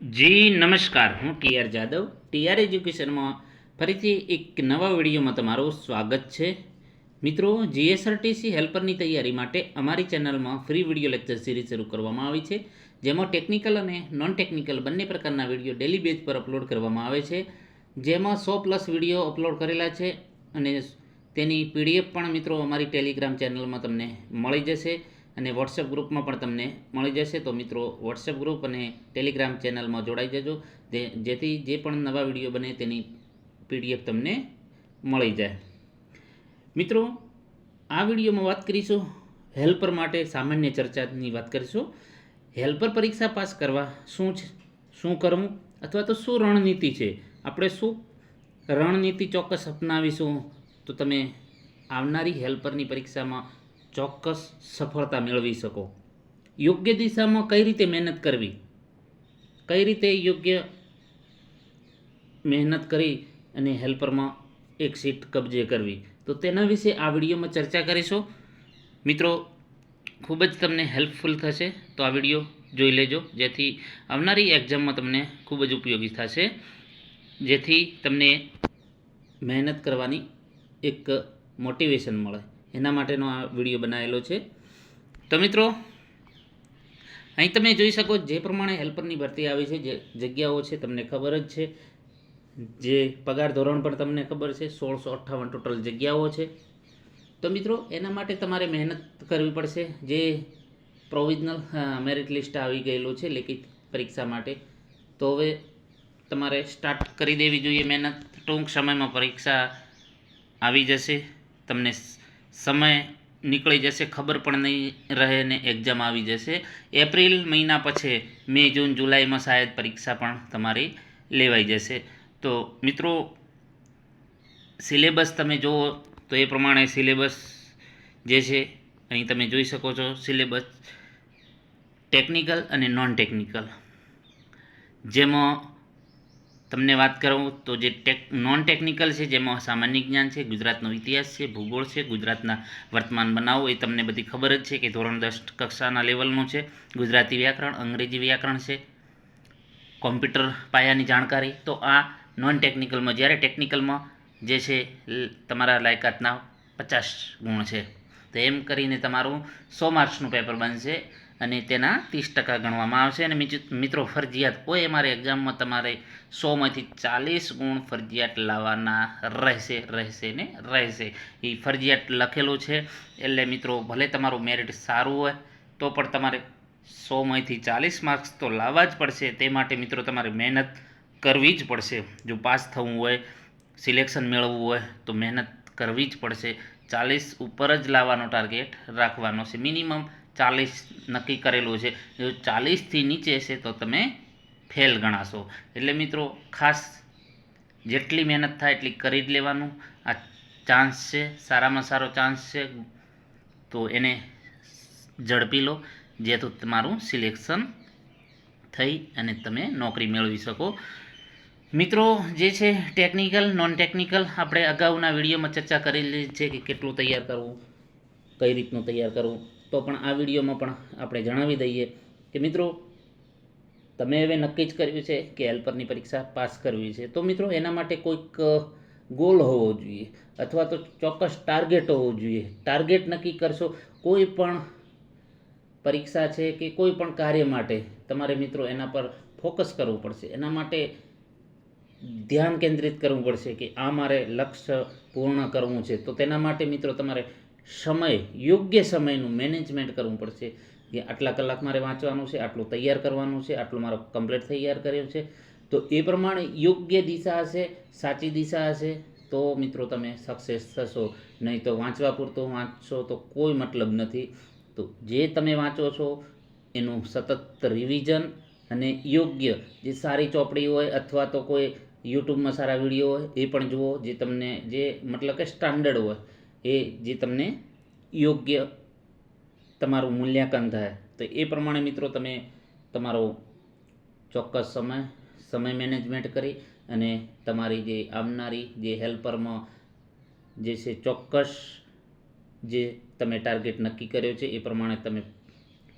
જી, નમસ્કાર. હું TR Jadav. TR એજ્યુકેશનમાં ફરીથી એક નવા વિડીયોમાં તમારું સ્વાગત છે. મિત્રો, જીએસઆરટીસી હેલ્પરની તૈયારી માટે અમારી ચેનલમાં ફ્રી વીડિયો લેક્ચર સિરીઝ શરૂ કરવામાં આવી છે, જેમાં ટેકનિકલ અને નોન ટેકનિકલ બંને પ્રકારના વીડિયો ડેલી બેઝ પર અપલોડ કરવામાં આવે છે. જેમાં સો પ્લસ વીડિયો અપલોડ કરેલા છે અને તેની પીડીએફ પણ મિત્રો અમારી ટેલિગ્રામ ચેનલમાં તમને મળી જશે. અને વોટ્સએપ ગ્રુપમાં પણ તમને મળી જશે. તો મિત્રો વોટ્સએપ ગ્રુપ અને ટેલિગ્રામ ચેનલમાં જોડાઈ જજો. જેથી જે પણ નવા વીડિયો બને તેની પીડીએફ તમને મળી જાય. મિત્રો, આ વિડીયોમાં વાત કરીશું હેલ્પર માટે સામાન્ય ચર્ચાની વાત કરીશું. હેલ્પર પરીક્ષા પાસ કરવા શું છે? શું કરવું? અથવા તો શું રણનીતિ છે? આપણે શું રણનીતિ ચોક્કસ અપનાવીશું? તો તમે આવનારી હેલ્પરની પરીક્ષામાં ચોક્કસ સફળતા મેળવી શકો. યોગ્ય દિશામાં કઈ રીતે મહેનત કરવી? કઈ રીતે યોગ્ય મહેનત કરી અને હેલ્પરમાં એક સીટ કબજે કરવી? તો તેના વિશે આ વિડીયોમાં ચર્ચા કરીશું. મિત્રો, ખૂબ જ તમને હેલ્પફુલ થશે. તો આ વીડિયો જોઈ લેજો. જેથી આવનારી એક્ઝામમાં તમને ખૂબ જ ઉપયોગી થશે. જેથી તમને મહેનત કરવાની એક મોટિવેશન મળે. એના માટેનો આ વીડિયો બનાવેલો છે. તો મિત્રો, અહીં તમે જોઈ શકો જે પ્રમાણે હેલ્પરની ભરતી આવી છે, જે જગ્યાઓ છે, તમને ખબર જ છે. જે પગાર ધોરણ પણ તમને ખબર છે, સોળસો અઠ્ઠાવન ટોટલ જગ્યાઓ છે. તો મિત્રો, એના માટે તમારે મહેનત કરવી પડશે. જે પ્રોવિઝનલ મેરિટ લિસ્ટ આવી ગયેલું છે, લેખિત પરીક્ષા માટે. તો હવે તમારે સ્ટાર્ટ કરી દેવી જોઈએ મહેનત. ટૂંક સમયમાં પરીક્ષા આવી જશે. તમને સમય નીકળી જશે, ખબર પણ નહીં રહે ને એક્ઝામ આવી જશે. એપ્રિલ મહિના પછી, મે, જૂન, જુલાઈમાં શાયદ પરીક્ષા પણ તમારી લેવાઈ જશે. તો મિત્રો, સિલેબસ તમે જુઓ તો એ પ્રમાણે સિલેબસ જે છે, અહીં તમે જોઈ શકો છો, સિલેબસ ટેકનિકલ અને નોન ટેકનિકલ જેમાં તમને વાત કરું તો જે ટેક નોન ટેકનિકલ છે, જેમાં સામાન્ય જ્ઞાન છે, ગુજરાતનો ઇતિહાસ છે, ભૂગોળ છે, ગુજરાતના વર્તમાન બનાવો, એ તમને બધી ખબર જ છે કે ધોરણ દસ કક્ષાના લેવલનું છે, ગુજરાતી વ્યાકરણ, અંગ્રેજી વ્યાકરણ છે કોમ્પ્યુટર પાયાની જાણકારી. તો આ નોન ટેકનિકલમાં જ્યારે ટેકનિકલમાં જે છે તમારા લાયકાતના પચાસ ગુણ છે. તો એમ કરીને તમારું સો માર્ક્સનું પેપર બનશે. અને તેના ત્રીસ ટકા ગણવામાં આવશે. અને મિત્રો, ફરજિયાત કોઈ અમારે એક્ઝામમાં તમારે સોમાંથી ચાલીસ ગુણ ફરજિયાત લાવવાના રહેશે રહેશે ને રહેશે. એ ફરજિયાત લખેલું છે. એટલે મિત્રો, ભલે તમારું મેરિટ સારું હોય, તો પણ તમારે સોમાંથી ચાલીસ માર્ક્સ તો લાવવા જ પડશે. તે માટે મિત્રો, તમારે મહેનત કરવી જ પડશે. જો પાસ થવું હોય સિલેક્શન મેળવવું હોય, તો મહેનત કરવી જ પડશે. ચાલીસ ઉપર જ લાવવાનો ટાર્ગેટ રાખવાનો છે. મિનિમમ ચાલીસ નક્કી કરેલું છે. જો ચાલીસથી નીચે છે તો તમે ફેલ ગણાશો. એટલે મિત્રો, ખાસ જેટલી મહેનત થાય એટલી કરી જ લેવાનું. આ ચાન્સ છે, સારામાં સારો ચાન્સ છે, તો એને ઝડપી લો, જેથી તમારું સિલેક્શન થઈ અને તમે નોકરી મેળવી શકો. મિત્રો, જે છે ટેકનિકલ નોન ટેકનિકલ આપણે અગાઉના વિડીયોમાં ચર્ચા કરેલી છે કે કેટલું તૈયાર કરવું, કઈ રીતનું તૈયાર કરવું. તો પણ આ વિડીયોમાં પણ આપણે જણાવી દઈએ કે મિત્રો, તમે હવે નક્કી જ કર્યું છે કે હેલ્પરની પરીક્ષા પાસ કરવી છે. તો મિત્રો, એના માટે કોઈક ગોલ હોવો જોઈએ અથવા તો ચોક્કસ ટાર્ગેટ હોવો જોઈએ. ટાર્ગેટ નક્કી કરશો કોઈ પણ પરીક્ષા છે કે કોઈ પણ કાર્ય માટે તમારે મિત્રો એના પર ફોકસ કરવું પડશે. એના માટે ધ્યાન કેન્દ્રિત કરવું પડશે કે આ મારે લક્ષ્ય પૂર્ણ કરવું છે. તો તેના માટે મિત્રો તમારે સમય, યોગ્ય સમયનું મેનેજમેન્ટ કરવું પડશે. કે આટલા કલાક મારે વાંચવાનું છે, આટલું તૈયાર કરવાનું છે, આટલું મારો કમ્પ્લીટ તૈયાર કર્યો છે. તો એ પ્રમાણે યોગ્ય દિશા હશે, સાચી દિશા હશે, તો મિત્રો તમે સક્સેસ થશો. નહીં તો વાંચવા પૂરતું વાંચશો તો કોઈ મતલબ નથી. તો જે તમે વાંચો છો, એનું સતત રિવિઝન અને યોગ્ય જે સારી ચોપડી હોય અથવા તો કોઈ યુટ્યુબમાં સારા વીડિયો હોય, એ પણ જુઓ, જે તમને જે મતલબ કે સ્ટાન્ડર્ડ હોય. એ જે તમને યોગ્ય તમારું મૂલ્યાંકન થાય. તો એ પ્રમાણે મિત્રો તમે તમારો ચોક્કસ સમય સમય મેનેજમેન્ટ કરી અને તમારી જે આવનારી જે હેલ્પરમાં જે છે ચોક્કસ જે તમે ટાર્ગેટ નક્કી કર્યો છે એ પ્રમાણે તમે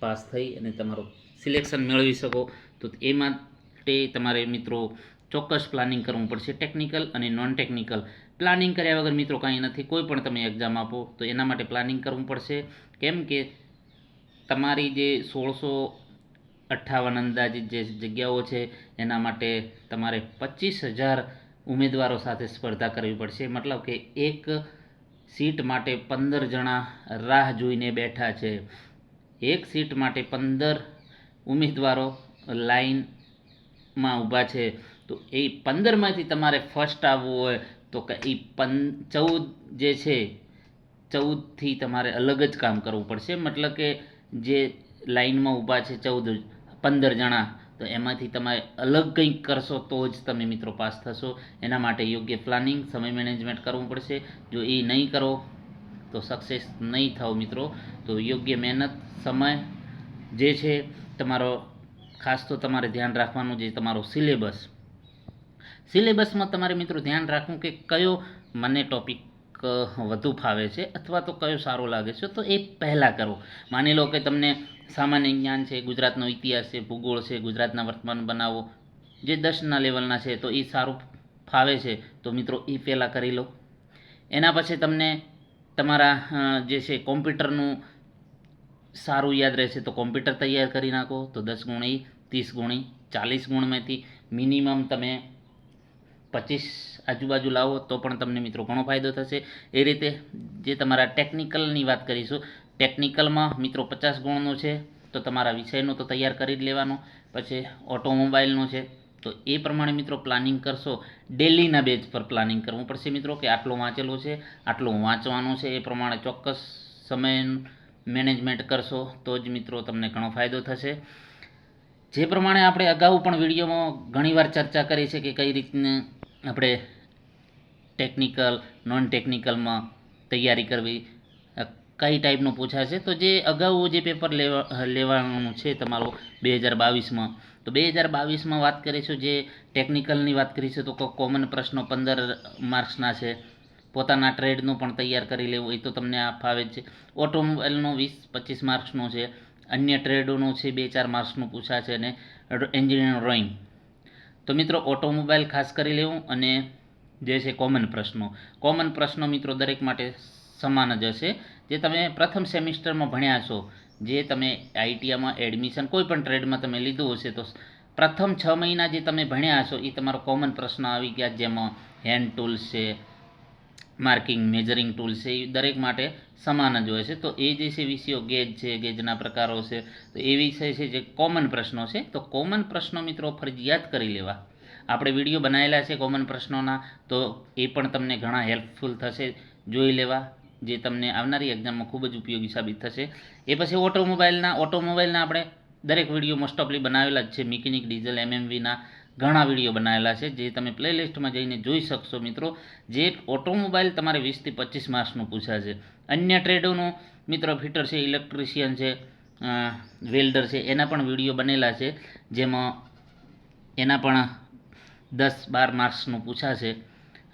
પાસ થઈ અને તમારું સિલેક્શન મેળવી શકો. તો એ માટે તમારે મિત્રો ચોક્કસ પ્લાનિંગ કરવું પડશે. ટેકનિકલ અને નોન ટેકનિકલ પ્લાનિંગ કર્યા વગર મિત્રો કાંઈ નથી. કોઈ પણ તમે એક્ઝામ આપો તો એના માટે પ્લાનિંગ કરવું પડશે. કેમ કે તમારી જે સોળસો અઠ્ઠાવન અંદાજિત જે જગ્યાઓ છે, એના માટે તમારે પચીસ હજાર ઉમેદવારો સાથે સ્પર્ધા કરવી પડશે. મતલબ કે એક સીટ માટે પંદર જણા રાહ જોઈને બેઠા છે. એક સીટ માટે પંદર ઉમેદવારો લાઈનમાં ઊભા છે. તો એ પંદરમાંથી તમારે ફર્સ્ટ આવવું હોય તો કે એ પં, ચૌદ જે છે, ચૌદથી તમારે અલગ જ કામ કરવું પડશે. મતલબ કે જે લાઈનમાં ઊભા છે ચૌદ, પંદર જણા, તો એમાંથી તમે અલગ કંઈક કરશો તો જ તમે મિત્રો પાસ થશો. એના માટે યોગ્ય પ્લાનિંગ, સમય મેનેજમેન્ટ કરવું પડશે. જો એ નહીં કરો, તો સક્સેસ નહીં થાવ મિત્રો. તો યોગ્ય મહેનત, સમય જે છે, તમારો ખાસ તો તમારે ધ્યાન રાખવાનું જે તમારો સિલેબસ સિલેબસમાં તમારે મિત્રો ધ્યાન રાખવું કે કયો મને ટોપિક વધુ ફાવે છે અથવા તો કયો સારો લાગે છે, તો એ પહેલાં કરો. માની લો કે તમને સામાન્ય જ્ઞાન છે, ગુજરાતનો ઇતિહાસ છે, ભૂગોળ છે, ગુજરાતના વર્તમાન બનાવો, જે દસના લેવલના છે, તો એ સારું ફાવે છે, તો મિત્રો એ પહેલાં કરી લો. એના પછી તમને તમારા જે છે કોમ્પ્યુટરનું સારું યાદ રહેશે, તો કોમ્પ્યુટર તૈયાર કરી નાખો, તો દસ ગુણી, ત્રીસ ગુણી, ચાલીસ ગુણમાંથી મિનિમમ તમે પચીસ આજુબાજુ લાવો તો પણ તમને મિત્રો ઘણો ફાયદો થશે. એ રીતે જે તમારા ટેકનિકલની વાત કરીશું, ટેકનિકલમાં મિત્રો પચાસ ગુણનો છે, તો તમારા વિષયનો તો તૈયાર કરી જ લેવાનો. પછી ઓટોમોબાઈલનો છે, તો એ પ્રમાણે મિત્રો પ્લાનિંગ કરશો. ડેલીના બેઝ પર પ્લાનિંગ કરવું પડશે મિત્રો કે આટલું વાંચેલો છે, આટલું વાંચવાનું છે, એ પ્રમાણે ચોક્કસ સમય મેનેજમેન્ટ કરશો તો જ મિત્રો તમને ઘણો ફાયદો થશે. જે પ્રમાણે આપણે અગાઉ પણ વિડીયોમાં ઘણીવાર ચર્ચા કરી છે કે કઈ રીતને આપણે ટેકનિકલ નોન ટેકનિકલમાં તૈયારી કરવી કઈ ટાઈપનું પૂછાશે તો જે અગાઉ જે પેપર લેવા લેવાનું છે તમારો બે હજાર બાવીસમાં, તો બે હજાર બાવીસમાં વાત કરીશું જે ટેકનિકલની વાત કરીશું તો કોમન પ્રશ્નો પંદર માર્ક્સના છે. પોતાના ટ્રેડનું પણ તૈયાર કરી લેવું એ તો તમને આ ફાવે જ છે. ઓટોમોબાઈલનું વીસ, પચીસ માર્ક્સનું છે. અન્ય ટ્રેડોનું છે, બે ચાર માર્ક્સનું પૂછાશે અને એન્જિનિયરિંગ ડ્રોઈંગ તો મિત્રો, ઓટોમોબાઈલ ખાસ કરી લેવું અને જે છે કોમન પ્રશ્નો. કોમન પ્રશ્નો મિત્રો દરેક માટે સમાન જ હશે. જે તમે પ્રથમ સેમિસ્ટરમાં ભણ્યા છો, જે તમે આઈટીઆઈમાં એડમિશન કોઈ પણ ટ્રેડમાં તમે લીધું હશે, તો પ્રથમ છ મહિના જે તમે ભણ્યા છો એ તમારો કોમન પ્રશ્ન આવી ગયા, જેમાં હેન્ડ ટૂલ્સ છે માર્કિંગ મેજરિંગ ટૂલ છે, એ દરેક માટે સમાન જ હોય છે. તો એ જે છે વિષયો, ગેજ છે, ગેજના પ્રકારો છે, તો એ વિષય છે જે કોમન પ્રશ્નો છે. તો કોમન પ્રશ્નો મિત્રો ફરજિયાત કરી લેવા. આપણે વીડિયો બનાવેલા છે કોમન પ્રશ્નોના, તો એ પણ તમને ઘણા હેલ્પફુલ થશે. જોઈ લેવા, જે તમને આવનારી એક્ઝામમાં ખૂબ જ ઉપયોગી સાબિત થશે. એ પછી ઓટોમોબાઈલના ઓટોમોબાઈલના આપણે દરેક વીડિયો મોસ્ટ ઓફલી બનાવેલા જ છે. મિકેનિક ડીઝલ એમએમવીના ઘણા વીડિયો બનાવેલા છે, જે તમે પ્લેલિસ્ટમાં જઈને જોઈ શકશો મિત્રો. જે ઓટોમોબાઈલ તમારે વીસથી પચીસ માર્ક્સનું પૂછાશે. અન્ય ટ્રેડોનું મિત્રો ફિટર છે, ઇલેક્ટ્રિશિયન છે વેલ્ડર છે, એના પણ વીડિયો બનેલા છે, જેમાં એના પણ દસ બાર માર્ક્સનું પૂછાશે.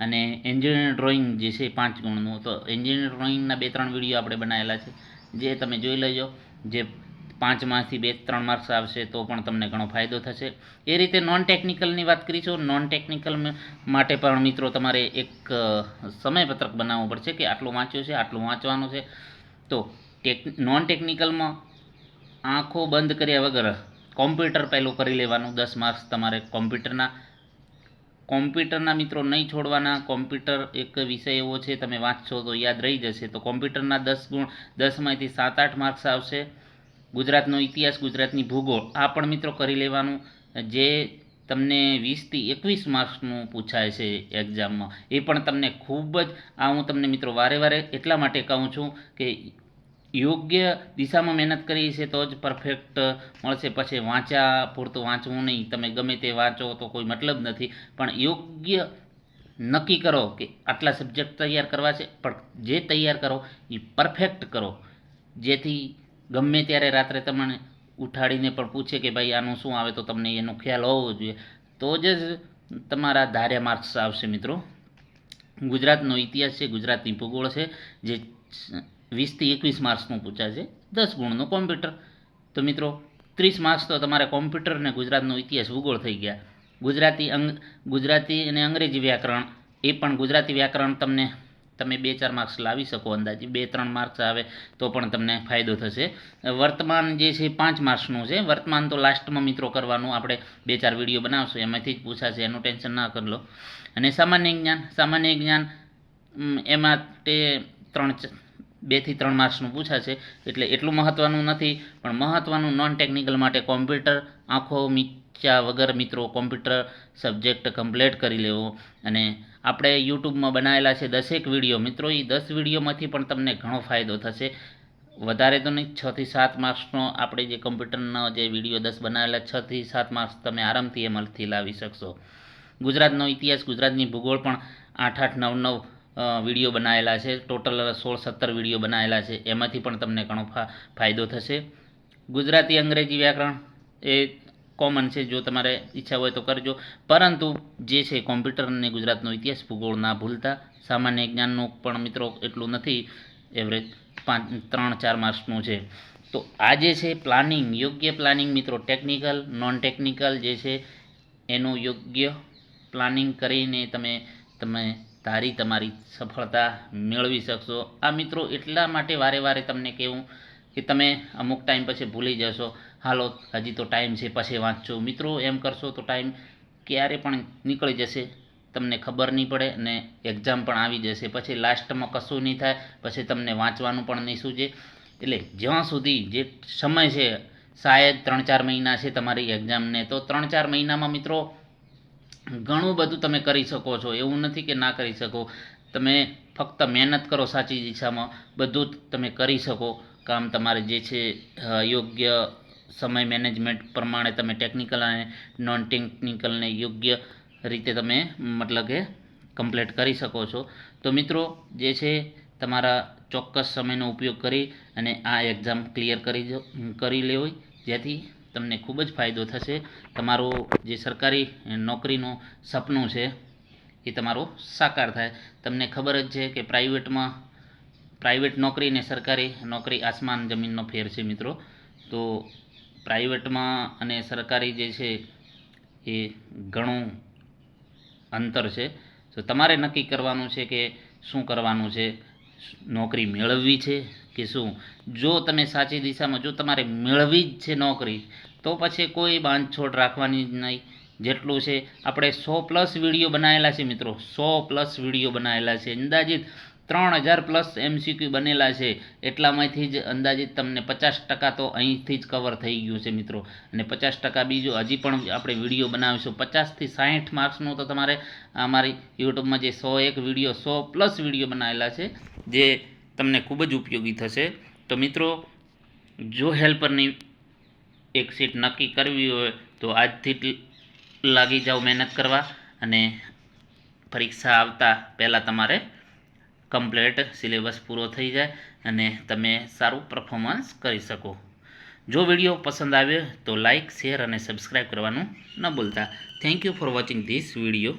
અને એન્જિનિયર ડ્રોઈંગ જે છે પાંચ ગુણનું. તો એન્જિનિયર ડ્રોઈંગના બે ત્રણ વીડિયો આપણે બનાવેલા છે, જે તમે જોઈ લેજો. જે પાંચમાંથી બે, ત્રણ માર્ક્સ આવશે તો પણ તમને ઘણો ફાયદો થશે. એ રીતે નોન ટેકનિકલની વાત કરીશું નોન ટેકનિકલ માટે પણ મિત્રો તમારે એક સમયપત્રક બનાવવું પડશે કે આટલું વાંચ્યું છે, આટલું વાંચવાનું છે. તો ટેક નોન ટેકનિકલમાં આંખો બંધ કર્યા વગર કોમ્પ્યુટર પહેલું કરી લેવાનું. દસ માર્ક્સ તમારે કોમ્પ્યુટરના. કોમ્પ્યુટરના મિત્રો નહીં છોડવાના. કોમ્પ્યુટર એક વિષય એવો છે, તમે વાંચશો તો યાદ રહી જશે. તો કોમ્પ્યુટરના દસ ગુણ, દસમાંથી સાત, આઠ માર્ક્સ આવશે. ગુજરાતનો ઇતિહાસ, ગુજરાતની ભૂગોળ, આ પણ મિત્રો કરી લેવાનું. જે તમને વીસથી એકવીસ માર્ક્સનું પૂછાય છે એક્ઝામમાં, એ પણ તમને ખૂબ જ, આ હું તમને મિત્રો વારે વારે એટલા માટે કહું છું કે યોગ્ય દિશામાં મહેનત કરી છે તો જ પરફેક્ટ મળશે. પછી વાંચ્યા પૂરતું વાંચવું નહીં. તમે ગમે તે વાંચો તો કોઈ મતલબ નથી. પણ યોગ્ય નક્કી કરો કે આટલા સબ્જેક્ટ તૈયાર કરવા છે. પણ જે તૈયાર કરો, એ પરફેક્ટ કરો. જેથી ગમે ત્યારે રાત્રે તમને ઉઠાડીને પણ પૂછે કે ભાઈ, આનું શું આવે? તો તમને એનો ખ્યાલ હોવો જોઈએ. તો જ તમારા ધાર્યા માર્ક્સ આવશે મિત્રો. ગુજરાતનો ઇતિહાસ છે, ગુજરાતની ભૂગોળ છે, જે વીસથી એકવીસ માર્ક્સનું પૂછાશે દસ ગુણનું કોમ્પ્યુટર. તો મિત્રો, ત્રીસ માર્ક્સ તો તમારે કોમ્પ્યુટર અને ગુજરાતનો ઇતિહાસ ભૂગોળ થઈ ગયા. ગુજરાતી અંગ, ગુજરાતી અને અંગ્રેજી વ્યાકરણ, એ પણ ગુજરાતી વ્યાકરણ તમને તમે બે ચાર માર્ક્સ લાવી શકો અંદાજે, બે ત્રણ માર્ક્સ આવે તો પણ તમને ફાયદો થશે. વર્તમાન જે છે પાંચ માર્ક્સનું છે. વર્તમાન તો લાસ્ટમાં મિત્રો કરવાનું આપણે બે ચાર વીડિયો બનાવશું, એમાંથી જ પૂછાશે, એનું ટેન્શન ના કરી લો. અને સામાન્ય જ્ઞાન સામાન્ય જ્ઞાન એમાં તે ત્રણ બેથી ત્રણ માર્ક્સનું પૂછાશે, એટલે એટલું મહત્ત્વનું નથી, પણ મહત્ત્વનું નોન ટેકનિકલ માટે કોમ્પ્યુટર આંખો મીચા વગર મિત્રો કોમ્પ્યુટર સબ્જેક્ટ કમ્પ્લીટ કરી લેવો. અને આપણે યુટ્યુબમાં બનાવેલા છે દસેક વીડિયો. મિત્રો એ દસ વિડીયોમાંથી પણ તમને ઘણો ફાયદો થશે. વધારે તો નહીં છથી સાત માર્ક્સનો આપણે જે કમ્પ્યુટરનો જે વીડિયો દસ બનાવેલા છથી સાત માર્ક્સ તમે આરામથી એમાંથી લાવી શકશો. ગુજરાતનો ઇતિહાસ, ગુજરાતની ભૂગોળ પણ આઠ આઠ નવ નવ વીડિયો બનાવેલા છે. ટોટલ સોળ સત્તર વીડિયો બનાવેલા છે. એમાંથી પણ તમને ઘણો ફાયદો થશે. ગુજરાતી અંગ્રેજી વ્યાકરણ એ કોમન છે, જો તમારે ઈચ્છા હોય તો કરજો. પરંતુ જે છે કોમ્પ્યુટર અને ગુજરાતનો ઇતિહાસ ભૂગોળ ના ભૂલતા. સામાન્ય જ્ઞાનનું પણ મિત્રો એટલું નથી. એવરેજ પાંચ, ત્રણ, ચાર માર્ક્સનું છે. તો આ જે છે પ્લાનિંગ યોગ્ય પ્લાનિંગ મિત્રો ટેકનિકલ નોન ટેકનિકલ જે છે, એનું યોગ્ય પ્લાનિંગ કરીને તમે તમે તારી તમારી સફળતા મેળવી શકશો. આ મિત્રો એટલા માટે વારે વારે તમને કહેવું કે તમે અમુક ટાઈમ પછી ભૂલી જશો. હાલો, હજી તો ટાઈમ છે, પછી વાંચજો. મિત્રો, એમ કરશો તો ટાઈમ ક્યારે પણ નીકળી જશે, તમને ખબર નહીં પડે અને એક્ઝામ પણ આવી જશે. પછી લાસ્ટમાં કશું નહીં થાય, પછી તમને વાંચવાનું પણ નહીં સૂજે. એટલે જ્યાં સુધી જે સમય છે શાયદ ત્રણ ચાર મહિના છે તમારી એક્ઝામને તો ત્રણ ચાર મહિનામાં મિત્રો, ઘણું બધું તમે કરી શકો છો. એવું નથી કે ના કરી શકો. તમે ફક્ત મહેનત કરો સાચી દિશામાં, બધું જ તમે કરી શકો. કામ તમારે જે છે યોગ્ય સમય મેનેજમેન્ટ પ્રમાણે તમે ટેકનિકલ અને નોન ટેકનિકલને યોગ્ય રીતે તમે મતલબ કે કમ્પ્લીટ કરી શકો છો. તો મિત્રો, જે છે, તમારા ચોક્કસ સમયનો ઉપયોગ કરી અને આ એક્ઝામ ક્લિયર કરી કરી લેવી. જેથી તમને ખૂબ જ ફાયદો થશે. તમારું જે સરકારી નોકરીનું સપનું છે, એ તમારું સાકાર થાય. તમને ખબર જ છે કે પ્રાઇવેટમાં પ્રાઇવેટ નોકરી અને સરકારી નોકરી આસમાન જમીનનો ફેર છે મિત્રો. તો પ્રાઇવેટમાં અને સરકારી જે છે એ ઘણું અંતર છે. તો તમારે નક્કી કરવાનું છે કે શું કરવાનું છે? નોકરી મેળવવી છે કે શું? જો તમે સાચી દિશામાં, જો તમારે મેળવી જ છે નોકરી, તો પછી કોઈ બાંધછોડ રાખવાની જ નહીં. જેટલું છે, આપણે સો પ્લસ વીડિયો બનાવેલા છે મિત્રો. સો પ્લસ વીડિયો બનાવેલા છે. અંદાજિત ત્રણ હજાર પ્લસ એમસીક્યુ બનેલા છે. એટલામાંથી જ અંદાજિત તમને પચાસ ટકા તો અહીંથી જ કવર થઈ ગયું છે મિત્રો. અને પચાસ ટકા બીજું હજી પણ આપણે વીડિયો બનાવીશું. પચાસથી સાહીઠ માર્ક્સનું તો તમારે અમારી યુટ્યુબમાં જે સો એક વીડિયો સો પ્લસ વીડિયો બનાવેલા છે, જે તમને ખૂબ જ ઉપયોગી થશે. તો મિત્રો, જો હેલ્પરની એક સીટ નક્કી કરવી હોય, તો આજથી લાગી જાઓ મહેનત કરવા અને પરીક્ષા આવતા પહેલાં તમારે કમ્પ્લેટ સિલેબસ પૂરો થઈ જાય અને તમે સારું પરફોર્મન્સ કરી શકો. જો વીડિયો પસંદ આવ્યો તો લાઇક શેર અને સબસ્ક્રાઈબ કરવાનું ન ભૂલતા. Thank you for watching this video